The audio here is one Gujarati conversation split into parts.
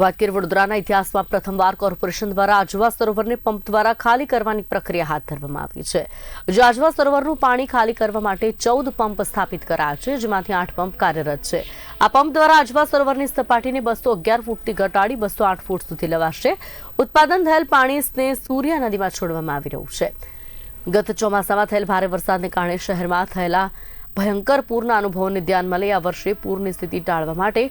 વાકેર વડોદરાના ઇતિહાસમાં પ્રથમવાર કોર્પોરેશન દ્વારા આજવા સરોવરને પંપ દ્વારા ખાલી કરવાની પ્રક્રિયા હાથ ધરવામાં આવી છે. જાજવા સરોવરનું પાણી ખાલી કરવા માટે ચૌદ પંપ સ્થાપિત કરાયા છે, જેમાંથી આઠ પંપ કાર્યરત છે. આ પંપ દ્વારા આજવા સરોવરની સપાટીને બસો અગિયાર ફૂટથી ઘટાડી બસો આઠ ફૂટ સુધી લવાશે. ઉત્પાદન થયેલ પાણીને સૂર્યા નદીમાં છોડવામાં આવી રહ્યું છે. ગત ચોમાસામાં થયેલ ભારે વરસાદને કારણે શહેરમાં થયેલા ભયંકર પૂરના અનુભવોને ધ્યાનમાં લઈ આ વર્ષે પૂરની સ્થિતિ ટાળવા માટે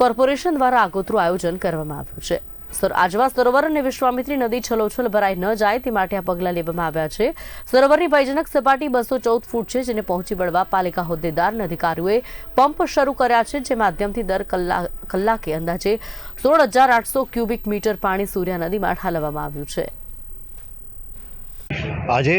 કોર્પોરેશન દ્વારા આગોતરું આયોજન કરવામાં આવ્યું છે. આજવા સરોવર અને વિશ્વામિત્રી નદી છલોછલ ભરાઈ ન જાય તે માટે આ પગલાં લેવામાં આવ્યા છે. સરોવરની ભયજનક સપાટી બસો ચૌદ ફૂટ છે, જેને પહોંચી વળવા પાલિકા હોદ્દેદાર અને અધિકારીઓએ પંપ શરૂ કર્યા છે, જે માધ્યમથી દર કલાકે અંદાજે સોળ હજાર આઠસો ક્યુબિક મીટર પાણી સૂર્યા નદીમાં ઠાલવવામાં આવ્યું છે. આજે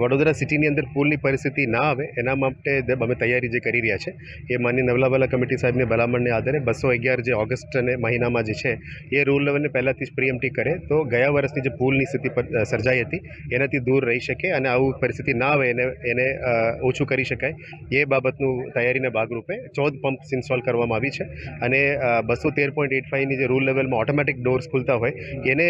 વડોદરા સિટીની અંદર પુલની પરિસ્થિતિ ના આવે, એના માટે અમે તૈયારી જે કરી રહ્યા છે, એ માન્ય નવલાવાલા કમિટી સાહેબની ભલામણને આધારે બસો અગિયાર જે ઓગસ્ટ અને મહિનામાં જે છે, એ રૂલ લેવલને પહેલાંથી જ પ્રીએમટી કરે. તો ગયા વર્ષની જે પુલની સ્થિતિ સર્જાઈ હતી, એનાથી દૂર રહી શકે અને આવું પરિસ્થિતિ ના આવે, એને એને ઓછું કરી શકાય. એ બાબતનું તૈયારીના ભાગરૂપે ચૌદ પંપ્સ ઇન્સ્ટોલ કરવામાં આવી છે અને બસો તેર પોઈન્ટ એટ ફાઈવની જે રૂલ લેવલમાં ઓટોમેટિક ડોર્સ ખુલતા હોય, એને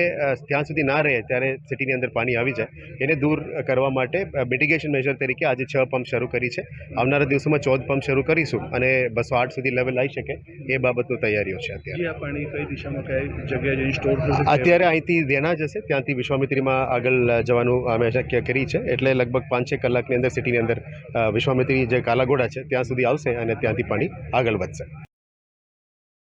ત્યાં સુધી ના રહે, ત્યારે સિટીની અંદર પાણી આવી જાય. એને દૂર કરવા માટે મિટિગેશન મેજર તરીકે આજે છ પંપ શરૂ કરી છે. આવનારા દિવસોમાં ચૌદ પંપ શરૂ કરીશું અને બસો આઠ સુધી લેવલ આવી શકે એ બાબતનું તૈયારીઓ છે અત્યારે. પાણી કઈ દિશામાં કઈ જગ્યાએ જઈને સ્ટોર અત્યારે અહીંથી દેના જશે ત્યાંથી વિશ્વામિત્રીમાં આગળ જવાનું અમે શક્ય કરી છે. એટલે લગભગ પાંચ છ કલાકની અંદર સિટીની અંદર વિશ્વામિત્રી જે કાલાઘોડા છે ત્યાં સુધી આવશે અને ત્યાંથી પાણી આગળ વધશે.